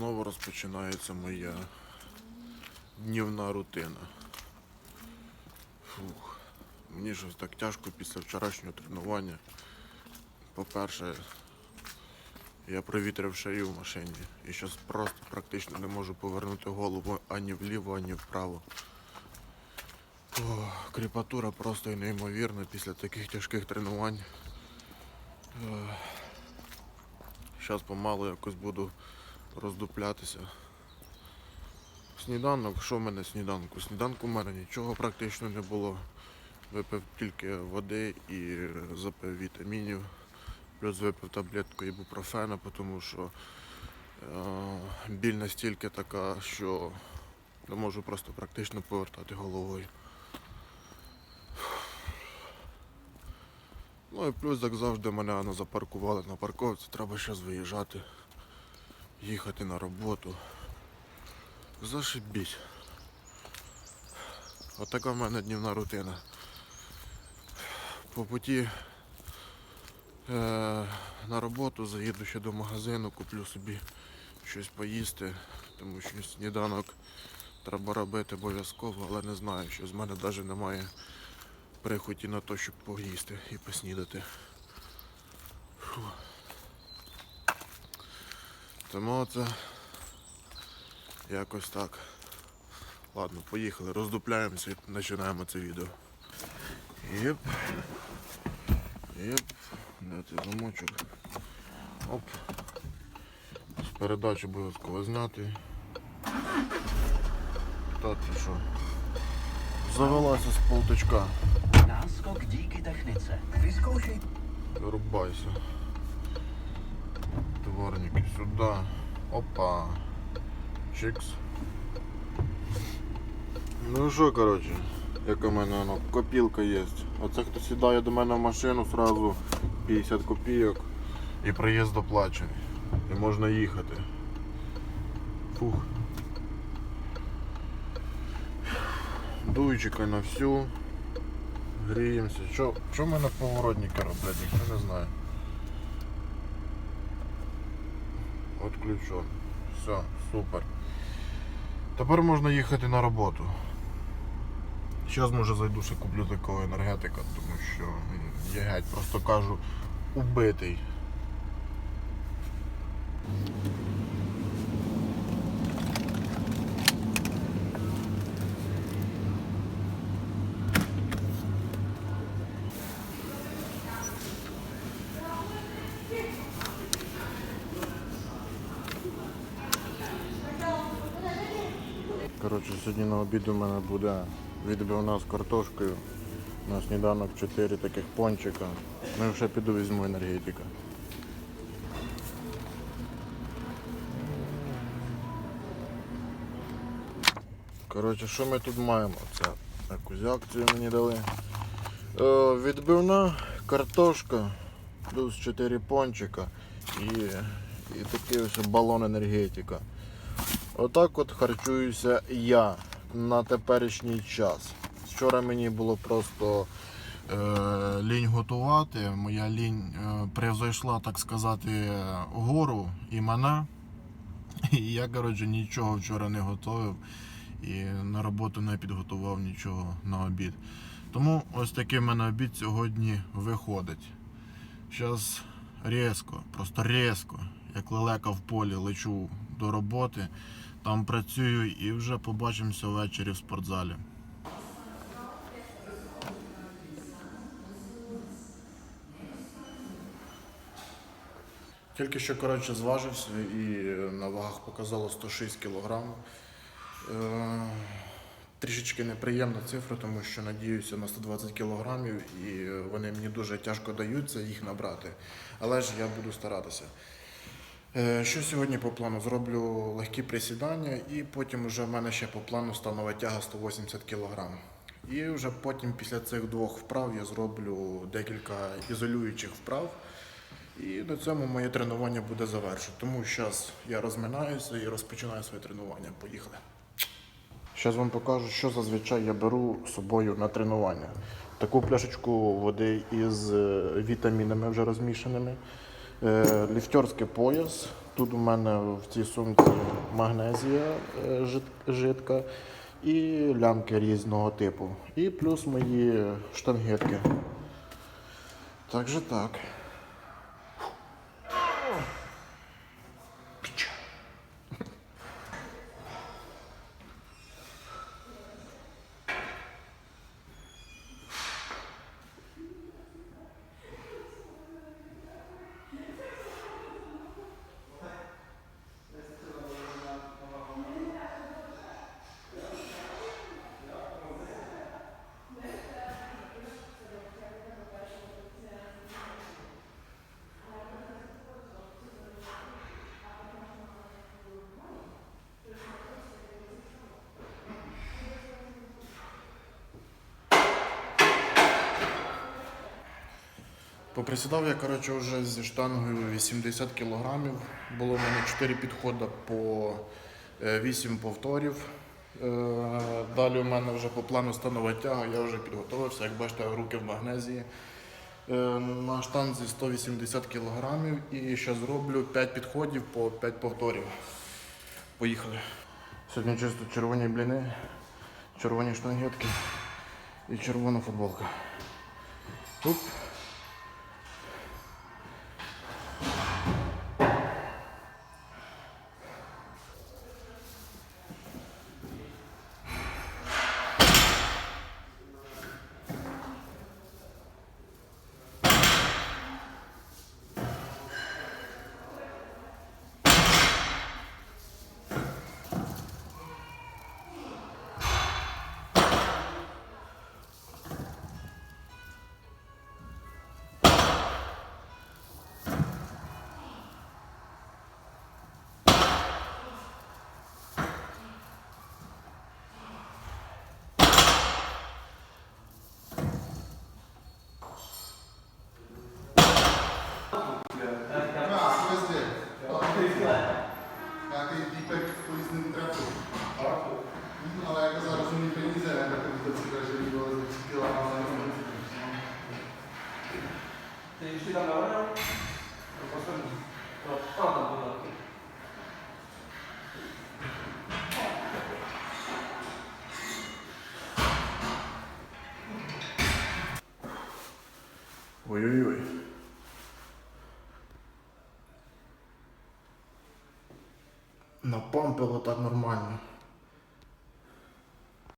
Знову розпочинається моя днівна рутина. Фух. Мені щось так тяжко після вчорашнього тренування. По-перше, я провітрив шею в машині і зараз просто практично не можу повернути голову ані вліво, ані вправо. О, кріпатура просто неймовірна після таких тяжких тренувань. Зараз помалу якось буду роздуплятися. Сніданок, що в мене сніданку? Сніданку в мене нічого практично не було. Випив тільки води і запив вітамінів. Плюс випив таблетку ібупрофена, тому що е, біль настільки така, що не можу просто практично повертати головою. Ну і плюс, як завжди, мене запаркували на парковці, треба зараз виїжджати, їхати на роботу. Зашибісь. Отака в мене днівна рутина. По путі е, на роботу заїду ще до магазину, куплю собі щось поїсти, тому що сніданок треба робити обов'язково, але не знаю, що з мене навіть немає прихоті на те, щоб поїсти і поснідати. Фу. Тому це якось так. Ладно, поїхали, роздупляємося і починаємо це відео. Єп. Єп. Де цей замочок? Оп. З передачі обов'язково зняти. Та ти що? Завелася з полточка. Díky technice. Vyzkoušej Рубайся. Дворники сюда. Опа. Чикс. Ну що, коротше, яка в мене ну, копілка є. Оце хто сідає до мене в машину, сразу 50 копійок і проїзд оплачений. І можна їхати. Фух. Дуйчика на всю. Гріємося. Що, в мене поворотники роблять, ніхто не знає. Отключен. Все, супер. Тепер можна їхати на роботу. Зараз може зайду ще куплю такого енергетика, тому що я геть просто кажу убитий. Коротше, сьогодні на обід у мене буде відбивна з картошкою. На сніданок 4 таких пончика. Ну і вже піду візьму енергетика. Коротше, що ми тут маємо? Це якусь акцію мені дали. Е, відбивна картошка, плюс 4 пончика і, і такий ось балон енергетика. Отак от харчуюся я на теперішній час. Вчора мені було просто е, лінь готувати. Моя лінь е, превзойшла, так сказати, гору і мене. І я, коротше, нічого вчора не готував і на роботу не підготував нічого на обід. Тому ось такий в мене обід сьогодні виходить. Зараз різко, просто різко, як лелека в полі лечу до роботи, там працюю і вже побачимося ввечері в спортзалі. Тільки що коротше зважився і на вагах показало 106 кг. Е, Трішечки неприємна цифра, тому що надіюся на 120 кг і вони мені дуже тяжко даються їх набрати. Але ж я буду старатися. Е, Що сьогодні по плану? Зроблю легкі присідання і потім вже в мене ще по плану станова тяга 180 кг. І вже потім після цих двох вправ я зроблю декілька ізолюючих вправ. І на цьому моє тренування буде завершено. Тому зараз я розминаюся і розпочинаю своє тренування. Поїхали. Зараз вам покажу, що зазвичай я беру з собою на тренування. Таку пляшечку води із е, вітамінами вже розмішаними, ліфтерський пояс, Тут у мене в цій сумці магнезія е, жидка і лямки різного типу. І плюс мої штангетки. Так же так. Поприсідав я, коротше, вже зі штангою 80 кілограмів. Було в мене 4 підходи по 8 повторів. Е, Далі у мене вже по плану станова тяга, я вже підготовився, як бачите, руки в магнезії. Е, На штанзі 180 кілограмів і ще зроблю 5 підходів по 5 повторів. Поїхали. Сьогодні чисто червоні бліни, червоні штангетки і червона футболка. Оп. Ой-ой-ой. Напампило так нормально.